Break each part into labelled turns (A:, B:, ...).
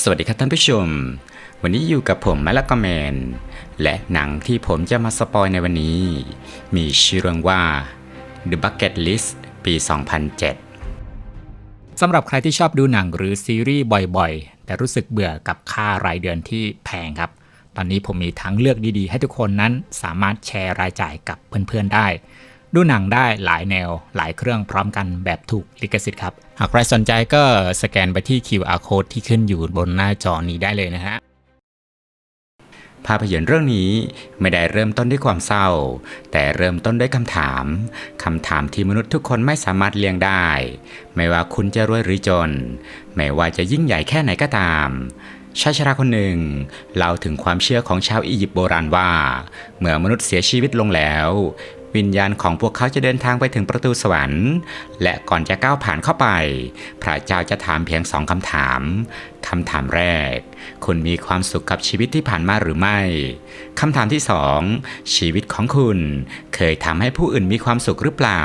A: สวัสดีครับท่านผู้ชม วันนี้อยู่กับผมมะละกอแมน และหนังที่ผมจะมาสปอยในวันนี้ มีชื่อเรื่องว่า The Bucket List ปี 2007
B: สำหรับใครที่ชอบดูหนังหรือซีรีส์บ่อยๆ แต่รู้สึกเบื่อกับค่ารายเดือนที่แพงครับ ตอนนี้ผมมีทั้งเลือกดีๆ ให้ทุกคนนั้นสามารถแชร์รายจ่ายกับเพื่อนๆได้ ดูหนังได้หลายแนวหลายเครื่องพร้อมกันแบบถูกลิขสิทธิ์ครับ หากใครสนใจก็สแกนไปที่ QR code ที่ขึ้นอยู่บนหน้าจอนี้ได้เลยนะฮะ
A: ภาพยนตร์เรื่องนี้ไม่ได้เริ่มต้นด้วยความเศร้า แต่เริ่มต้นด้วยคำถาม คำถามที่มนุษย์ทุกคนไม่สามารถเลี่ยงได้ ไม่ว่าคุณจะรวยหรือจน ไม่ว่าจะยิ่งใหญ่แค่ไหนก็ตามชายชราคนหนึ่งเล่าถึงความเชื่อของชาวอียิปต์โบราณว่า เมื่อมนุษย์เสียชีวิตลงแล้ว วิญญาณของพวกเขาจะเดินทางไปถึงประตูสวรรค์ และก่อนจะก้าวผ่านเข้าไป พระเจ้าจะถามเพียงสองคำถามคำถามแรก คุณมีความสุขกับชีวิตที่ผ่านมาหรือไม่ คำถามที่สองชีวิตของคุณ เคยทำให้ผู้อื่นมีความสุขหรือเปล่า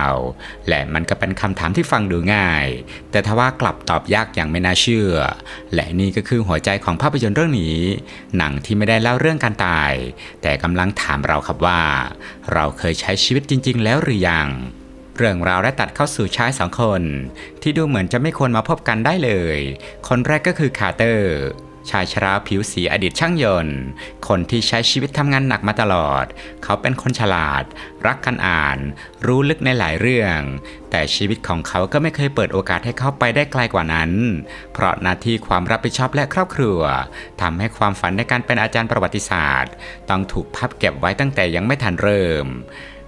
A: และมันก็เป็นคำถามที่ฟังดูง่าย แต่ทว่ากลับตอบยากอย่างไม่น่าเชื่อ และนี่ก็คือหัวใจของภาพยนตร์เรื่องนี้ หนังที่ไม่ได้เล่าเรื่องการตาย แต่กำลังถามเราครับว่า เราเคยใช้ชีวิตจริง ๆ แล้วหรือยัง เรื่องราวได้ตัดเข้าสู่ชายสองคน ที่ดูเหมือนจะไม่ควรมาพบกันได้เลย คนแรกก็คือคาร์เตอร์ ชายชราผิวสีอดีตช่างยนต์ คนที่ใช้ชีวิตทำงานหนักมาตลอด เขาเป็นคนฉลาด รักการอ่าน รู้ลึกในหลายเรื่อง แต่ชีวิตของเขาก็ไม่เคยเปิดโอกาสให้เขาไปได้ไกลกว่านั้น เพราะหน้าที่ความรับผิดชอบและครอบครัวทำให้ความฝันในการเป็นอาจารย์ประวัติศาสตร์ ต้องถูกพับเก็บไว้ตั้งแต่ยังไม่ทันเริ่ม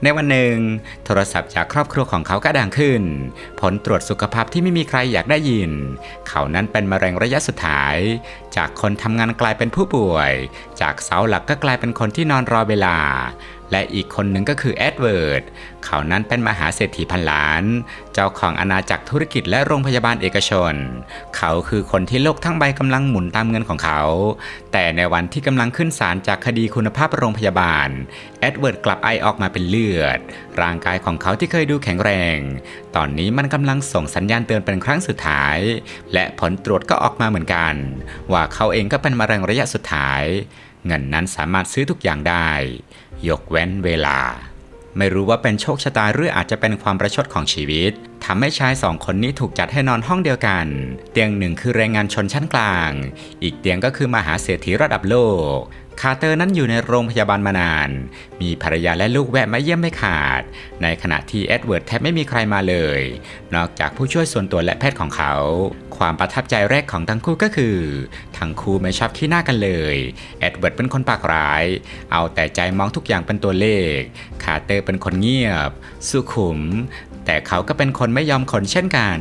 A: ในวันหนึ่ง โทรศัพท์จากครอบครัวของเขาก็ดังขึ้น ผลตรวจสุขภาพที่ไม่มีใครอยากได้ยิน เขานั้นเป็นมะเร็งระยะสุดท้าย จากคนทำงานกลายเป็นผู้ป่วย จากเสาหลักก็กลายเป็นคนที่นอนรอเวลาและอีกคนหนึ่งก็คือแอดเวิร์ด เขานั้นเป็นมหาเศรษฐีพันล้าน เจ้าของอาณาจักรธุรกิจและโรงพยาบาลเอกชน เขาคือคนที่โลกทั้งใบกำลังหมุนตามเงินของเขา แต่ในวันที่กำลังขึ้นศาลจากคดีคุณภาพโรงพยาบาลแอดเวิร์ดกลับไอออกมาเป็นเลือด ร่างกายของเขาที่เคยดูแข็งแรง ตอนนี้มันกำลังส่งสัญญาณเตือนเป็นครั้งสุดท้าย และผลตรวจก็ออกมาเหมือนกัน ว่าเขาเองก็เป็นมะเร็งระยะสุดท้าย เงินนั้นสามารถซื้อทุกอย่างได้ ยกเว้นเวลา ไม่รู้ว่าเป็นโชคชะตาหรืออาจจะเป็นความประชดของชีวิตทำให้ชายสองคนนี้ถูกจัดให้นอนห้องเดียวกัน เตียงหนึ่งคือแรงงานชนชั้นกลาง อีกเตียงก็คือมหาเศรษฐีระดับโลก คาร์เตอร์นั้นอยู่ในโรงพยาบาลมานาน มีภรรยาและลูกแวะมาเยี่ยมไม่ขาด ในขณะที่เอ็ดเวิร์ดแทบไม่มีใครมาเลย นอกจากผู้ช่วยส่วนตัวและแพทย์ของเขา ความประทับใจแรกของทั้งคู่ก็คือ ทั้งคู่ไม่ชอบขี้หน้ากันเลย เอ็ดเวิร์ดเป็นคนปากร้าย เอาแต่ใจมองทุกอย่างเป็นตัวเลข คาร์เตอร์เป็นคนเงียบ สุขุม แต่เขาก็เป็นคนไม่ยอมคนเช่นกัน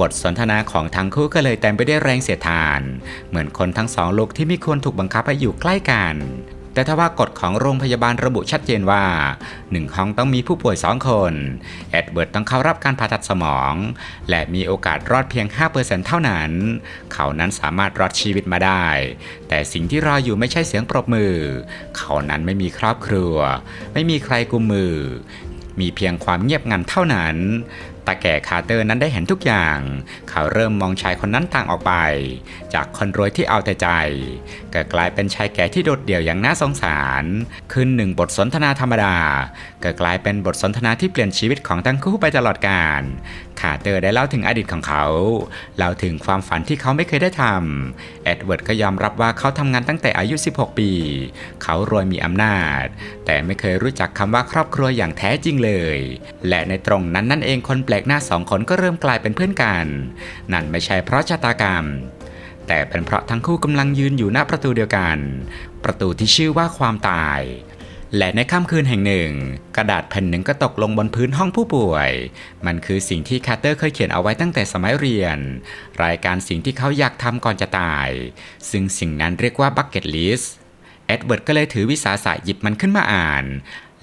A: บทสนทนาของทั้งคู่ก็เลยเต็มไปด้วยแรงเสียดทาน เหมือนคนทั้งสองโลกที่ไม่ควรถูกบังคับให้อยู่ใกล้กัน แต่ถ้าว่ากฎของโรงพยาบาลระบุชัดเจนว่าหนึ่งห้องต้องมีผู้ป่วยสองคน เอ็ดเวิร์ดต้องเข้ารับการผ่าตัดสมอง และมีโอกาสรอดเพียง 5%เท่านั้น เขานั้นสามารถรอดชีวิตมาได้ แต่สิ่งที่รออยู่ไม่ใช่เสียงปรบมือ เขานั้นไม่มีครอบครัว ไม่มีใครกุมมือมีเพียงความเงียบงันเท่านั้น ตาแก่คาร์เตอร์นั้นได้เห็นทุกอย่าง เขาเริ่มมองชายคนนั้นต่างออกไป จากคนรวยที่เอาแต่ใจ ก็กลายเป็นชายแก่ที่โดดเดี่ยวอย่างน่าสงสารขึ้นหนึ่งบทสนทนาธรรมดาก็กลายเป็นบทสนทนาที่เปลี่ยนชีวิตของทั้งคู่ไปตลอดกาลคาร์เตอร์ได้เล่าถึงอดีตของเขาเล่าถึงความฝันที่เขาไม่เคยได้ทำเอ็ดเวิร์ดก็ยอมรับว่าเขาทำงานตั้งแต่อายุ 16 ปี เขารวยมีอำนาจ แต่ไม่เคยรู้จักคำว่าครอบครัวอย่างแท้จริงเลย และในตรงนั้นนั่นเองคนแปลกหน้าสองคนก็เริ่มกลายเป็นเพื่อนกัน นั่นไม่ใช่เพราะชะตากรรม แต่เป็นเพราะทั้งคู่กำลังยืนอยู่หน้าประตูเดียวกัน ประตูที่ชื่อว่าความตาย และในค่ำคืนแห่งหนึ่ง กระดาษแผ่นหนึ่งก็ตกลงบนพื้นห้องผู้ป่วย มันคือสิ่งที่คาร์เตอร์เคยเขียนเอาไว้ตั้งแต่สมัยเรียน รายการสิ่งที่เขาอยากทำก่อนจะตาย ซึ่งสิ่งนั้นเรียกว่า Bucket List เอ็ดเวิร์ดก็เลยถือวิสาสะหยิบมันขึ้นมาอ่าน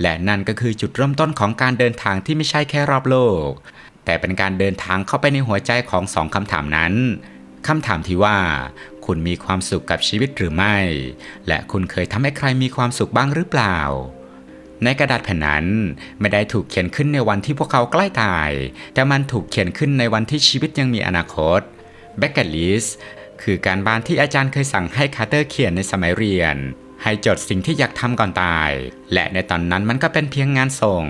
A: และนั่นก็คือจุดเริ่มต้นของการเดินทางที่ไม่ใช่แค่รอบโลก แต่เป็นการเดินทางเข้าไปในหัวใจของสองคำถามนั้น คำถามที่ว่า คุณมีความสุขกับชีวิตหรือไม่ และคุณเคยทำให้ใครมีความสุขบ้างหรือเปล่า ในกระดาษแผ่นนั้นไม่ได้ถูกเขียนขึ้นในวันที่พวกเขาใกล้ตาย แต่มันถูกเขียนขึ้นในวันที่ชีวิตยังมีอนาคต b a c k e t List คือการบ้านที่อาจารย์เคยสั่งให้คาร์เตอร์เขียนในสมัยเรียน ให้จดสิ่งที่อยากทำก่อนตาย และในตอนนั้นมันก็เป็นเพียงงานส่ง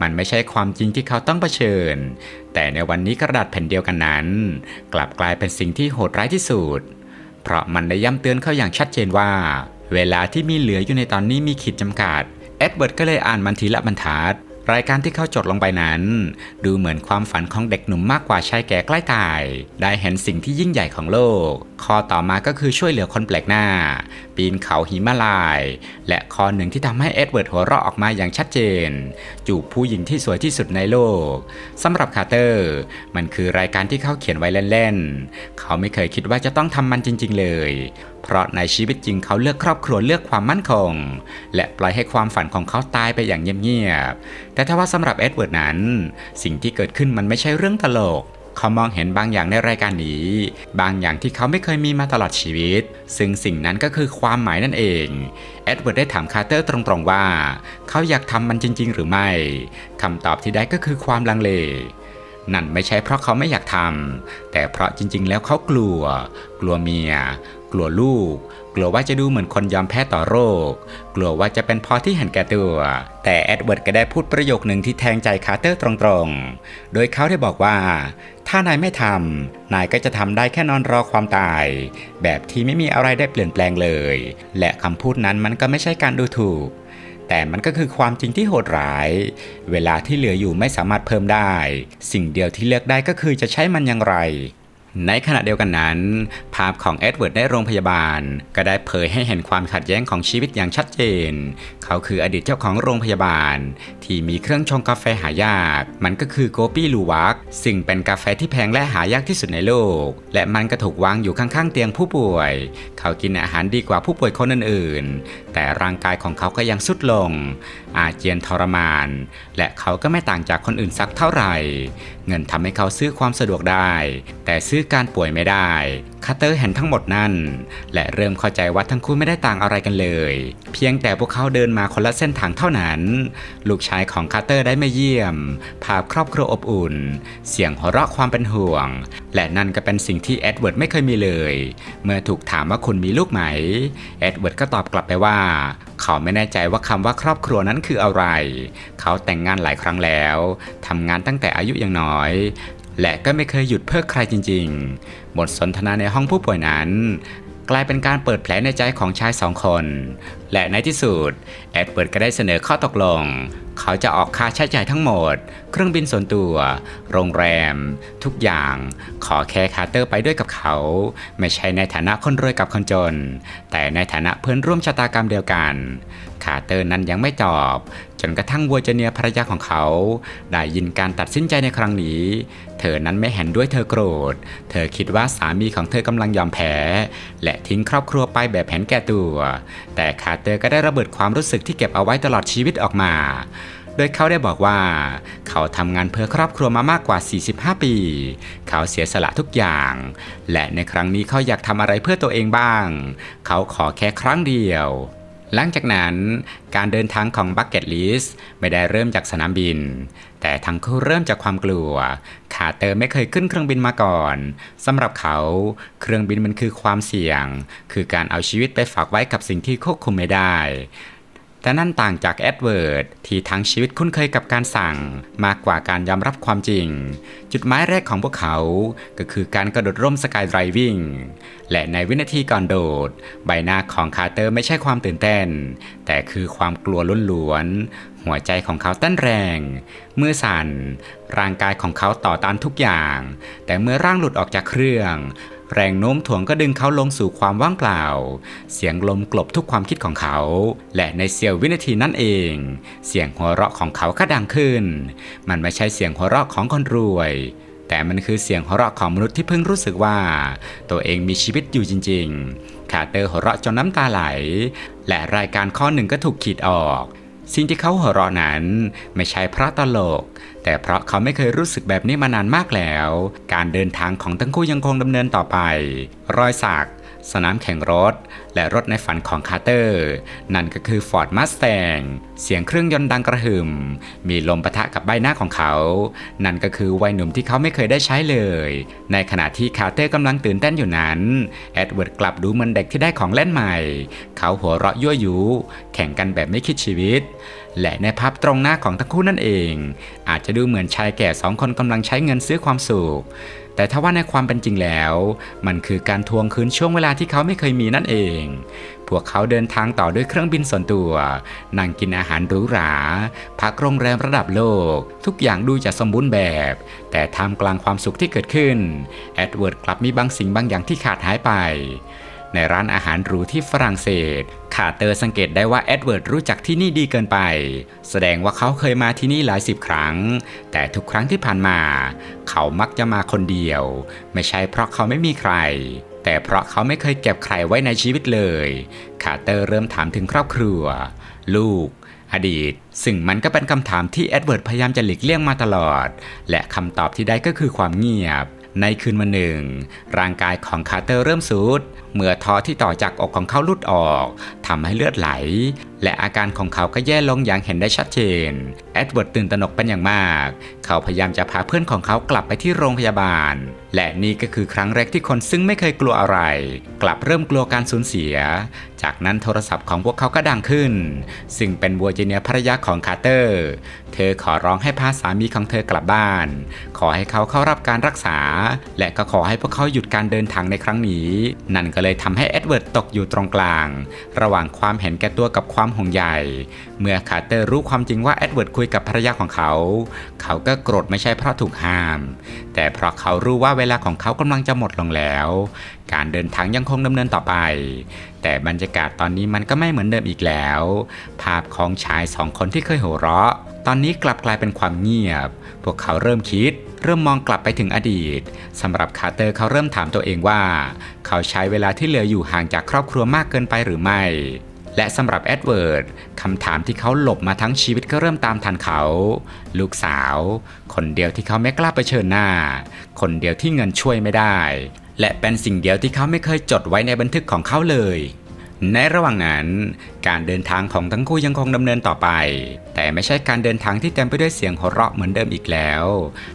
A: มันไม่ใช่ความจริงที่เขาต้องเผชิญ แต่ในวันนี้กระดาษแผ่นเดียวกันนั้น กลับกลายเป็นสิ่งที่โหดร้ายที่สุด เพราะมันได้ย้ำเตือนเขาอย่างชัดเจนว่า เวลาที่มีเหลืออยู่ในตอนนี้มีขีดจำกัด เอ็ดเวิร์ดก็เลยอ่านมันทีละบรรทัด รายการที่เขาจดลงไปนั้น ดูเหมือนความฝันของเด็กหนุ่มมากกว่าชายแก่ใกล้ตาย ได้เห็นสิ่งที่ยิ่งใหญ่ของโลก ข้อต่อมาก็คือช่วยเหลือคนแปลกหน้า ปีนเขาหิมาลาย และข้อหนึ่งที่ทำให้เอ็ดเวิร์ดหัวเราะออกมาอย่างชัดเจน จูบผู้หญิงที่สวยที่สุดในโลกสำหรับคาร์เตอร์ มันคือรายการที่เขาเขียนไว้เล่นๆ เขาไม่เคยคิดว่าจะต้องทำมันจริง ๆ เลย เพราะในชีวิตจริงเขาเลือกครอบครัวเลือกความมั่นคง และปล่อยให้ความฝันของเขาตายไปอย่างเงียบๆแต่ถ้าว่าสำหรับเอ็ดเวิร์ดนั้น สิ่งที่เกิดขึ้นมันไม่ใช่เรื่องตลกเขามองเห็นบางอย่างในรายการนี้ บางอย่างที่เขาไม่เคยมีมาตลอดชีวิต ซึ่งสิ่งนั้นก็คือความหมายนั่นเอง เอ็ดเวิร์ดได้ถามคาร์เตอร์ตรงๆว่า เขาอยากทำมันจริง ๆ หรือไม่คำตอบที่ได้ก็คือความลังเล นั่นไม่ใช่เพราะเขาไม่อยากทำแต่เพราะจริง ๆ แล้วเขากลัว กลัวเมีย กลัวลูก กลัวว่าจะดูเหมือนคนยอมแพ้ต่อโรค กลัวว่าจะเป็นพอที่เห็นแก่ตัว แต่เอ็ดเวิร์ดก็ได้พูดประโยคหนึ่งที่แทงใจคาร์เตอร์ตรงๆ โดยเขาได้บอกว่า ถ้านายไม่ทำนายก็จะทำได้แค่นอนรอความตาย แบบที่ไม่มีอะไรได้เปลี่ยนแปลงเลย และคำพูดนั้นมันก็ไม่ใช่การดูถูกแต่มันก็คือความจริงที่โหดร้าย เวลาที่เหลืออยู่ไม่สามารถเพิ่มได้ สิ่งเดียวที่เลือกได้ก็คือจะใช้มันอย่างไร ในขณะเดียวกันนั้น ภาพของเอ็ดเวิร์ดในโรงพยาบาล ก็ได้เผยให้เห็นความขัดแย้งของชีวิตอย่างชัดเจน เขาคืออดีตเจ้าของโรงพยาบาล ที่มีเครื่องชงกาแฟหายาก มันก็คือโกปี้ลูวักซึ่งเป็นกาแฟที่แพงและหายากที่สุดในโลก และมันก็ถูกวางอยู่ข้างๆเตียงผู้ป่วย เขากินอาหารดีกว่าผู้ป่วยคนอื่นๆ แต่ร่างกายของเขาก็ยังสุดลง อาเจียนทรมาน และเขาก็ไม่ต่างจากคนอื่นสักเท่าไหร่ เงินทำให้เขาซื้อความสะดวกได้ แต่ซื้อการป่วยไม่ได้คาเตอร์เห็นทั้งหมดนั่น และเริ่มเข้าใจว่าทั้งคู่ไม่ได้ต่างอะไรกันเลย เพียงแต่พวกเขาเดินมาคนละเส้นทางเท่านั้น ลูกชายของคาเตอร์ได้มาเยี่ยม ภาพครอบครัวอบอุ่น เสียงหัวเราะความเป็นห่วง และนั่นก็เป็นสิ่งที่เอ็ดเวิร์ดไม่เคยมีเลย เมื่อถูกถามว่าคุณมีลูกไหม เอ็ดเวิร์ดก็ตอบกลับไปว่า เขาไม่แน่ใจว่าคำว่าครอบครัวนั้นคืออะไร เขาแต่งงานหลายครั้งแล้วทำงานตั้งแต่อายุยังน้อย และก็ไม่เคยหยุดเพื่อใครจริงๆ บทสนทนาในห้องผู้ป่วยนั้น กลายเป็นการเปิดแผลในใจของชายสองคน และในที่สุดเอ็ดเวิดก็ได้เสนอข้อตกลง เขาจะออกค่าใช้จ่ายทั้งหมด เครื่องบินส่วนตัว โรงแรม ทุกอย่าง ขอแค่คาร์เตอร์ไปด้วยกับเขา ไม่ใช่ในฐานะคนรวยกับคนจน แต่ในฐานะเพื่อนร่วมชะตากรรมเดียวกันคาร์เตอร์นั้นยังไม่ตอบ จนกระทั่งวัวเจเนียภรรยาของเขา ได้ยินการตัดสินใจในครั้งนี้ เธอนั้นไม่เห็นด้วยเธอโกรธ เธอคิดว่าสามีของเธอกำลังยอมแพ้ และทิ้งครอบครัวไปแบบแผนแก่ตัว แต่คาเตอร์ก็ได้ระเบิดความรู้สึกที่เก็บเอาไว้ตลอดชีวิตออกมาโดยเขาได้บอกว่า เขาทำงานเพื่อครอบครัวมามากกว่า 45 ปี เขาเสียสละทุกอย่าง และในครั้งนี้เขาอยากทำอะไรเพื่อตัวเองบ้าง เขาขอแค่ครั้งเดียว หลังจากนั้นการเดินทางของบักเก็ตลิสไม่ได้เริ่มจากสนามบิน แต่ทั้งคู่เริ่มจากความกลัวคาเตอร์ไม่เคยขึ้นเครื่องบินมาก่อนสำหรับเขาเครื่องบินมันคือความเสี่ยง คือการเอาชีวิตไปฝากไว้กับสิ่งที่ควบคุมไม่ได้ แต่นั่นต่างจากแอดเวิร์ดที่ทั้งชีวิตคุ้นเคยกับการสั่ง มากกว่าการยอมรับความจริง จุดหมายแรกของพวกเขาก็คือการกระโดดร่มสกายไดรวิ่งและในวินาทีก่อนโดด ใบหน้าของคาร์เตอร์ไม่ใช่ความตื่นเต้น แต่คือความกลัวล้วนๆหัวใจของเขาเต้นแรง มือสั่น ร่างกายของเขาต่อต้านทุกอย่าง แต่เมื่อร่างหลุดออกจากเครื่อง แรงโน้มถ่วงก็ดึงเขาลงสู่ความว่างเปล่า เสียงลมกลบทุกความคิดของเขา และในเสี้ยววินาทีนั่นเอง เสียงหัวเราะของเขาก็ดังขึ้น มันไม่ใช่เสียงหัวเราะของคนรวย แต่มันคือเสียงหัวเราะของมนุษย์ที่เพิ่งรู้สึกว่า ตัวเองมีชีวิตอยู่จริง ๆ คาเตอร์หัวเราะจนน้ำตาไหล และรายการข้อหนึ่งก็ถูกขีดออก สิ่งที่เขาหัวเราะนั้นไม่ใช่เพราะตลก แต่เพราะเขาไม่เคยรู้สึกแบบนี้มานานมากแล้ว การเดินทางของทั้งคู่ยังคงดำเนินต่อไป รอยสัก สนามแข่งรถ และรถในฝันของคาร์เตอร์ นั่นก็คือ Ford Mustang เสียงเครื่องยนต์ดังกระหึ่ม มีลมปะทะกับใบหน้าของเขา นั่นก็คือวัยหนุ่มที่เขาไม่เคยได้ใช้เลย ในขณะที่คาร์เตอร์กำลังตื่นเต้นอยู่นั้นแอดเวิร์ดกลับดูเหมือนเด็กที่ได้ของเล่นใหม่ เขาหัวเราะยั่วยุแข่งกันแบบไม่คิดชีวิต และในภาพตรงหน้าของทั้งคู่นั่นเอง อาจจะดูเหมือนชายแก่สองคนกำลังใช้เงินซื้อความสุขแต่ถ้าว่าในความเป็นจริงแล้ว มันคือการทวงคืนช่วงเวลาที่เขาไม่เคยมีนั่นเอง พวกเขาเดินทางต่อด้วยเครื่องบินส่วนตัว นั่งกินอาหารหรูหรา พักโรงแรมระดับโลก ทุกอย่างดูจะสมบูรณ์แบบ แต่ท่ามกลางความสุขที่เกิดขึ้น แอดเวิร์ดกลับมีบางสิ่งบางอย่างที่ขาดหายไป ในร้านอาหารหรูที่ฝรั่งเศสคาเตอร์สังเกตได้ว่าแอดเวิร์ดรู้จักที่นี่ดีเกินไป แสดงว่าเขาเคยมาที่นี่หลายสิบครั้ง แต่ทุกครั้งที่ผ่านมา เขามักจะมาคนเดียว ไม่ใช่เพราะเขาไม่มีใคร แต่เพราะเขาไม่เคยเก็บใครไว้ในชีวิตเลยคาเตอร์เริ่มถามถึงครอบครัว ลูกอดีต ซึ่งมันก็เป็นคำถามที่แอดเวิร์ดพยายามจะหลีกเลี่ยงมาตลอด และคำตอบที่ได้ก็คือความเงียบ ในคืนวันหนึ่ง ร่างกายของคาร์เตอร์เริ่มสุด เมื่อท้อที่ต่อจากอกของเขาลุดออกทำให้เลือดไหล และอาการของเขาก็แย่ลงอย่างเห็นได้ชัดเจนแอดเวิร์ดตื่นตระหนกเป็นอย่างมาก เขาพยายามจะพาเพื่อนของเขากลับไปที่โรงพยาบาล และนี่ก็คือครั้งแรกที่คนซึ่งไม่เคยกลัวอะไร กลับเริ่มกลัวการสูญเสีย จากนั้นโทรศัพท์ของพวกเขาก็ดังขึ้น ซึ่งเป็นบัวเจเนียภรรยาของคาร์เตอร์ เธอขอร้องให้พาสามีของเธอกลับบ้าน ขอให้เขาเข้ารับการรักษา และก็ขอให้พวกเขาหยุดการเดินทางในครั้งนี้ นั่นก็เลยทำให้เอ็ดเวิร์ดตกอยู่ตรงกลาง ระหว่างความเห็นแก่ตัวกับความห่วงใยเมื่อคาร์เตอร์รู้ความจริงว่าเอ็ดเวิร์ดคุยกับภรรยาของเขา เขาก็โกรธไม่ใช่เพราะถูกห้าม แต่เพราะเขารู้ว่าเวลาของเขากำลังจะหมดลงแล้ว การเดินทางยังคงดำเนินต่อไป แต่บรรยากาศตอนนี้มันก็ไม่เหมือนเดิมอีกแล้ว ภาพของชายสองคนที่เคยหัวเราะ ตอนนี้กลับกลายเป็นความเงียบ พวกเขาเริ่มคิด เริ่มมองกลับไปถึงอดีตสำหรับคาร์เตอร์เขาเริ่มถามตัวเองว่า เขาใช้เวลาที่เหลืออยู่ห่างจากครอบครัวมากเกินไปหรือไม่และสำหรับแอดเวิร์ดคำถามที่เขาหลบมาทั้งชีวิตก็เริ่มตามทันเขา ลูกสาว คนเดียวที่เขาไม่กล้าเผชิญหน้า คนเดียวที่เงินช่วยไม่ได้ และเป็นสิ่งเดียวที่เขาไม่เคยจดไว้ในบันทึกของเขาเลย ในระหว่างนั้น การเดินทางของทั้งคู่ยังคงดำเนินต่อไป แต่ไม่ใช่การเดินทางที่เต็มไปด้วยเสียงหัวเราะเหมือนเดิมอีกแล้ว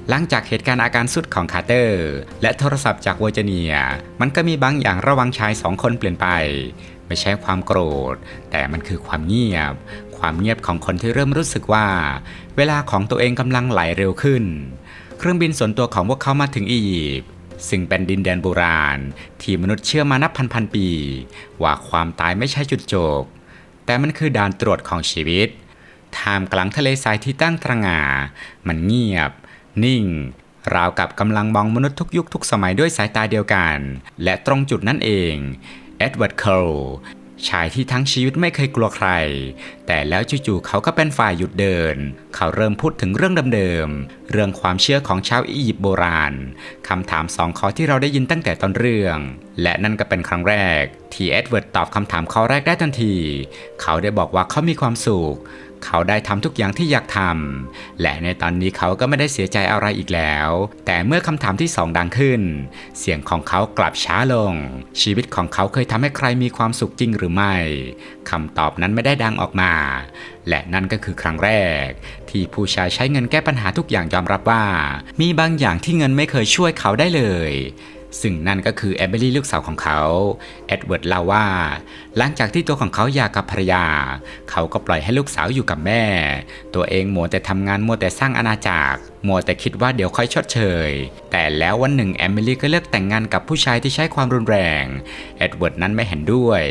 A: หลังจากเหตุการณ์อาการสุดของคาร์เตอร์ และโทรศัพท์จากเวอร์จิเนีย มันก็มีบางอย่างระว่างชายสองคนเปลี่ยนไป ไม่ใช่ความโกรธ แต่มันคือความเงียบ ความเงียบของคนที่เริ่มรู้สึกว่า เวลาของตัวเองกำลังไหลเร็วขึ้น เครื่องบินส่วนตัวของพวกเขามาถึงอียิปต์ ซึ่งเป็นดินแดนโบราณ ที่มนุษย์เชื่อมานับพันพันๆปี ว่าความตายไม่ใช่จุดจบ แต่มันคือด่านตรวจของชีวิตท่ามกลางทะเลทรายที่ตั้งตระหง่ามันเงียบ นิ่ง ราวกับกำลังมองมนุษย์ทุกยุคทุกสมัยด้วยสายตาเดียวกัน และตรงจุดนั่นเองเอ็ดเวิร์ดเคลชายที่ทั้งชีวิตไม่เคยกลัวใครแต่แล้วจู่ๆเขาก็เป็นฝ่ายหยุดเดิน เขาเริ่มพูดถึงเรื่องเดิมๆ เรื่องความเชื่อของชาวอียิปต์โบราณ คำถามสองข้อที่เราได้ยินตั้งแต่ต้นเรื่อง และนั่นก็เป็นครั้งแรก ที่เอ็ดเวิร์ดตอบคำถามข้อแรกได้ทันที เขาได้บอกว่าเขามีความสุข เขาได้ทำทุกอย่างที่อยากทำ และในตอนนี้เขาก็ไม่ได้เสียใจอะไรอีกแล้ว แต่เมื่อคำถามที่สองดังขึ้น เสียงของเขากลับช้าลง ชีวิตของเขาเคยทำให้ใครมีความสุขจริงหรือไม่คำตอบนั้นไม่ได้ดังออกมาและนั่นก็คือครั้งแรก ที่ผู้ชายใช้เงินแก้ปัญหาทุกอย่างยอมรับว่า มีบางอย่างที่เงินไม่เคยช่วยเขาได้เลย ซึ่งนั่นก็คือแอบเบลลี่ลูกสาวของเขา เอ็ดเวิร์ดเล่าว่า หลังจากที่ตัวของเขาหย่ากับภรรยา เขาก็ปล่อยให้ลูกสาวอยู่กับแม่ ตัวเองมัวแต่ทำงานมัวแต่สร้างอาณาจักรมัวแต่คิดว่าเดี๋ยวค่อยชดเชย แต่แล้ววันหนึ่งแอมเบลี่ก็เลือกแต่งงานกับผู้ชายที่ใช้ความรุนแรง เอ็ดเวิร์ดนั้นไม่เห็นด้วย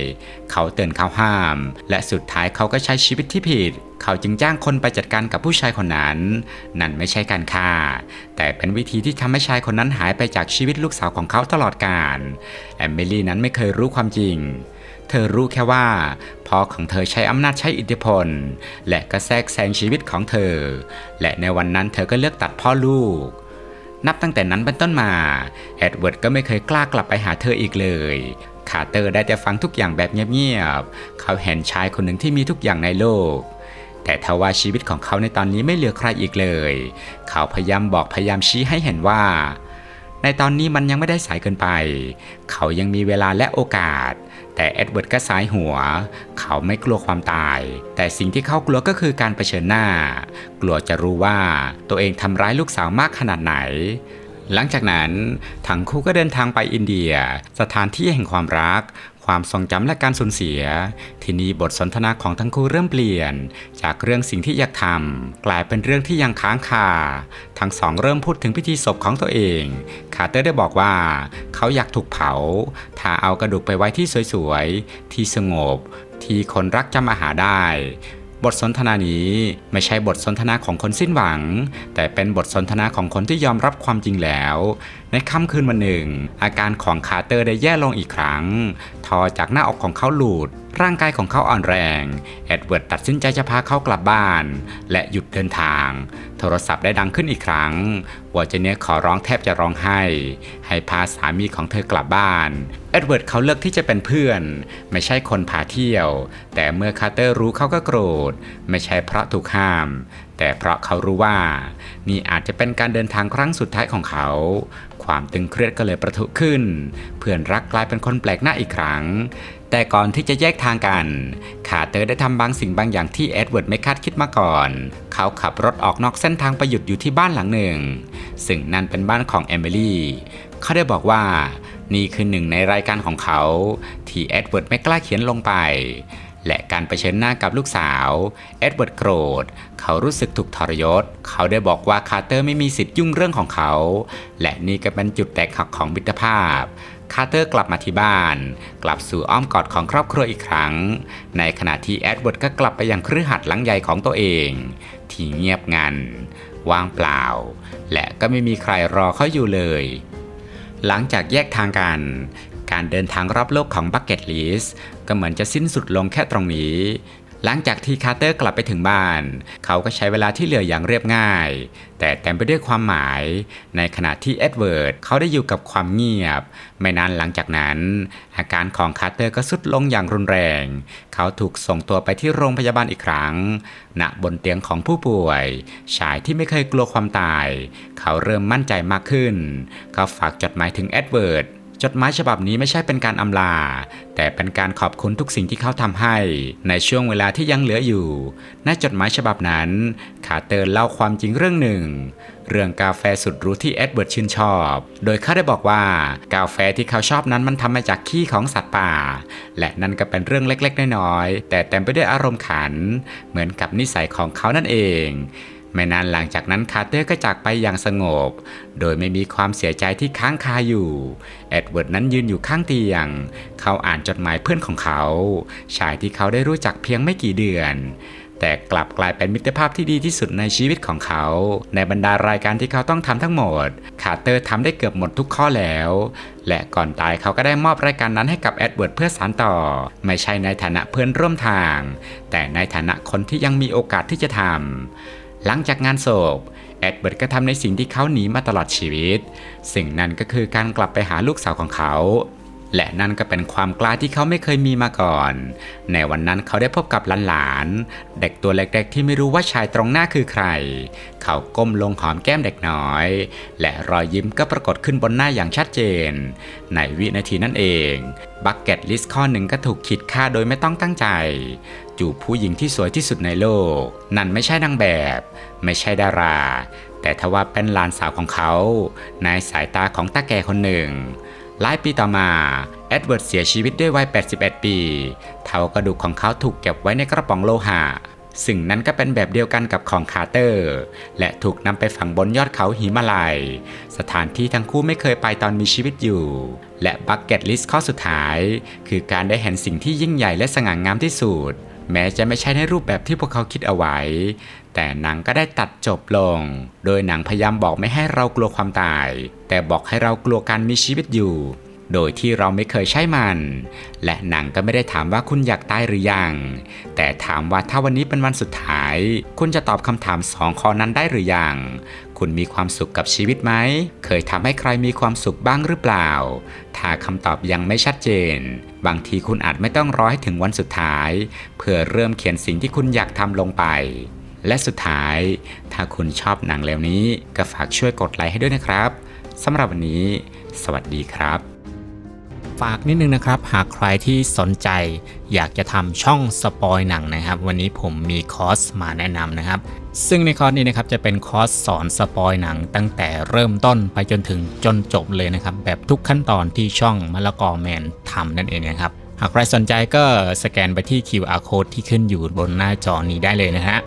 A: เขาเตือนเขาห้าม และสุดท้ายเขาก็ใช้ชีวิตที่ผิด เขาจึงจ้างคนไปจัดการกับผู้ชายคนนั้น นั่นไม่ใช่การฆ่า แต่เป็นวิธีที่ทำให้ชายคนนั้นหายไปจากชีวิตลูกสาวของเขาตลอดกาลแอมเบลี่นั้นไม่เคยรู้ความจริง เธอรู้แค่ว่าพ่อของเธอใช้อำนาจใช้อิทธิพล และก็แทรกแซงชีวิตของเธอ และในวันนั้นเธอก็เลือกตัดพ่อลูกนับตั้งแต่นั้นเป็นต้นมา เอ็ดเวิร์ดก็ไม่เคยกล้ากลับไปหาเธออีกเลย คาร์เตอร์ได้แต่ฟังทุกอย่างแบบเงียบๆ เขาเห็นชายคนหนึ่งที่มีทุกอย่างในโลก แต่ทว่าชีวิตของเขาในตอนนี้ไม่เหลือใครอีกเลย เขาพยายามบอกพยายามชี้ให้เห็นว่า ในตอนนี้มันยังไม่ได้สายเกินไป เขายังมีเวลาและโอกาส แต่เอ็ดเวิร์ดก็สายหัว เขาไม่กลัวความตาย แต่สิ่งที่เขากลัวก็คือการเผชิญหน้า กลัวจะรู้ว่าตัวเองทำร้ายลูกสาวมากขนาดไหนหลังจากนั้นทั้งคู่ก็เดินทางไปอินเดีย สถานที่แห่งความรัก ความทรงจำและการสูญเสีย ทีนี้บทสนทนาของทั้งคู่เริ่มเปลี่ยน จากเรื่องสิ่งที่อยากทำกลายเป็นเรื่องที่ยังค้างคา ทั้งสองเริ่มพูดถึงพิธีศพของตัวเอง คาร์เตอร์ได้บอกว่า เขาอยากถูกเผา ถ้าเอากระดูกไปไว้ที่สวยๆ ที่สงบ ที่คนรักจำมาหาได้บทสนทนานี้ไม่ใช่บทสนทนาของคนสิ้นหวัง แต่เป็นบทสนทนาของคนที่ยอมรับความจริงแล้ว ในค่ำคืนวันหนึ่ง อาการของคาร์เตอร์ได้แย่ลงอีกครั้ง ทอจากหน้าอกของเขาหลุดร่างกายของเขาอ่อนแรง เอ็ดเวิร์ดตัดสินใจจะพาเขากลับบ้าน และหยุดเดินทาง โทรศัพท์ได้ดังขึ้นอีกครั้งวอร์เจเนียขอร้องแทบจะร้องไห้ ให้พาสามีของเธอกลับบ้าน เอ็ดเวิร์ดเขาเลือกที่จะเป็นเพื่อน ไม่ใช่คนพาเที่ยว แต่เมื่อคาร์เตอร์รู้เขาก็โกรธ ไม่ใช่เพราะถูกห้าม แต่เพราะเขารู้ว่า นี่อาจจะเป็นการเดินทางครั้งสุดท้ายของเขา ความตึงเครียดก็เลยประทุขึ้น เพื่อนรักกลายเป็นคนแปลกหน้าอีกครั้ง แต่ก่อนที่จะแยกทางกันคาร์เตอร์ได้ทำบางสิ่งบางอย่างที่เอ็ดเวิร์ดไม่คาดคิดมาก่อน เขาขับรถออกนอกเส้นทางไปหยุดอยู่ที่บ้านหลังหนึ่ง ซึ่งนั่นเป็นบ้านของเอมิลี่เขาได้บอกว่านี่คือหนึ่งในรายการของเขา ที่เอ็ดเวิร์ดไม่กล้าเขียนลงไป และการไปเชิญหน้ากับลูกสาว เอ็ดเวิร์ดโกรธ เขารู้สึกถูกทรยศ เขาได้บอกว่าคาร์เตอร์ไม่มีสิทธิ์ยุ่งเรื่องของเขา และนี่ก็เป็นจุดแตกหักของมิตรภาพ คาร์เตอร์กลับมาที่บ้าน กลับสู่อ้อมกอดของครอบครัวอีกครั้ง ในขณะที่เอ็ดเวิร์ดก็กลับไปยังคฤหัสถ์หลังใหญ่ของตัวเอง ที่เงียบงัน ว่างเปล่า และก็ไม่มีใครรอเขาอยู่เลย หลังจากแยกทางกันการเดินทางรอบโลกของบักเก็ตลิสก็เหมือนจะสิ้นสุดลงแค่ตรงนี้ หลังจากที่คาร์เตอร์กลับไปถึงบ้าน เขาก็ใช้เวลาที่เหลืออย่างเรียบง่าย แต่เต็มไปด้วยความหมาย ในขณะที่เอ็ดเวิร์ดเขาได้อยู่กับความเงียบ ไม่นานหลังจากนั้น อาการของคาร์เตอร์ก็สุดลงอย่างรุนแรง เขาถูกส่งตัวไปที่โรงพยาบาลอีกครั้งณบนเตียงของผู้ป่วย ชายที่ไม่เคยกลัวความตาย เขาเริ่มมั่นใจมากขึ้น เขาฝากจดหมายถึงเอ็ดเวิร์ด จดหมายฉบับนี้ไม่ใช่เป็นการอำลา แต่เป็นการขอบคุณทุกสิ่งที่เขาทำให้ ในช่วงเวลาที่ยังเหลืออยู่ ในจดหมายฉบับนั้น คาเตอร์เล่าความจริงเรื่องหนึ่ง เรื่องกาแฟสุดรู้ที่เอ็ดเวิร์ดชื่นชอบ โดยเขาได้บอกว่ากาแฟที่เขาชอบนั้นมันทำมาจากขี้ของสัตว์ป่า และนั่นก็เป็นเรื่องเล็กๆ น้อยๆแต่เต็มไปด้วยอารมณ์ขัน เหมือนกับนิสัยของเขานั่นเอง ไม่นานหลังจากนั้นคาร์เตอร์ก็จากไปอย่างสงบ โดยไม่มีความเสียใจที่ค้างคาอยู่ เอ็ดเวิร์ดนั้นยืนอยู่ข้างเตียง เขาอ่านจดหมายเพื่อนของเขา ชายที่เขาได้รู้จักเพียงไม่กี่เดือน แต่กลับกลายเป็นมิตรภาพที่ดีที่สุดในชีวิตของเขา ในบรรดารายการที่เขาต้องทำทั้งหมด คาร์เตอร์ทำได้เกือบหมดทุกข้อแล้ว และก่อนตายเขาก็ได้มอบรายการนั้นให้กับเอ็ดเวิร์ดเพื่อสานต่อ ไม่ใช่ในฐานะเพื่อนร่วมทาง แต่ในฐานะคนที่ยังมีโอกาสที่จะทำ หลังจากงานศพเอ็ดเบิร์ตก็ทำในสิ่งที่เขาหนีมาตลอดชีวิต สิ่งนั้นก็คือการกลับไปหาลูกสาวของเขา และนั่นก็เป็นความกล้าที่เขาไม่เคยมีมาก่อน ในวันนั้นเขาได้พบกับหลานๆ เด็กตัวเล็กๆ ที่ไม่รู้ว่าชายตรงหน้าคือใคร เขาก้มลงหอมแก้มเด็กน้อย และรอยยิ้มก็ปรากฏขึ้นบนหน้าอย่างชัดเจน ในวินาทีนั้นเอง บักเก็ตลิสต์ข้อหนึ่งก็ถูกคิดค่าโดยไม่ต้องตั้งใจ จูบผู้หญิงที่สวยที่สุดในโลก นั่นไม่ใช่นางแบบ ไม่ใช่ดารา แต่ทว่าเป็นหลานสาวของเขา ในสายตาของตาแก่คนหนึ่ง หลายปีต่อมาเอ็ดเวิร์ดเสียชีวิตด้วยวัย 81 ปี เท่ากระดูกของเขาถูกเก็บไว้ในกระป๋องโลหะสิ่งนั้นก็เป็นแบบเดียวกันกับของคาร์เตอร์ และถูกนำไปฝังบนยอดเขาหิมาลัย สถานที่ทั้งคู่ไม่เคยไปตอนมีชีวิตอยู่ และบักเก็ตลิสต์ข้อสุดท้าย คือการได้เห็นสิ่งที่ยิ่งใหญ่และสง่างามที่สุด แม้จะไม่ใช่ในรูปแบบที่พวกเขาคิดเอาไว้ แต่หนังก็ได้ตัดจบลง โดยหนังพยายามบอกไม่ให้เรากลัวความตาย แต่บอกให้เรากลัวการมีชีวิตอยู่ โดยที่เราไม่เคยใช้มัน และหนังก็ไม่ได้ถามว่าคุณอยากตายหรือยัง แต่ถามว่าถ้าวันนี้เป็นวันสุดท้าย คุณจะตอบคำถามสองข้อนั้นได้หรือยัง คุณมีความสุขกับชีวิตไหม เคยทำให้ใครมีความสุขบ้างหรือเปล่า ถ้าคำตอบยังไม่ชัดเจน บางทีคุณอาจไม่ต้องรอให้ถึงวันสุดท้าย เพื่อเริ่มเขียนสิ่งที่คุณอยากทำลงไป และสุดท้าย ถ้าคุณชอบหนังเร็วนี้ ก็ฝากช่วยกดไลค์ให้ด้วยนะครับสำหรับวันนี้ สวัสดีครับ
B: ฝากนิดนึงนะครับ หากใครที่สนใจ อยากจะทำช่องสปอยหนังนะครับ วันนี้ผมมีคอร์สมาแนะนำนะครับ ซึ่งในคอร์สนี้นะครับจะเป็นคอร์สสอนสปอยหนัง ตั้งแต่เริ่มต้นไปจนถึงจนจบเลยนะครับ แบบทุกขั้นตอนที่ช่องมะละกอแมนทำนั่นเองนะครับ หากใครสนใจก็สแกนไปที่ QR code ที่ขึ้นอยู่บนหน้าจอนี้ได้เลยนะฮะ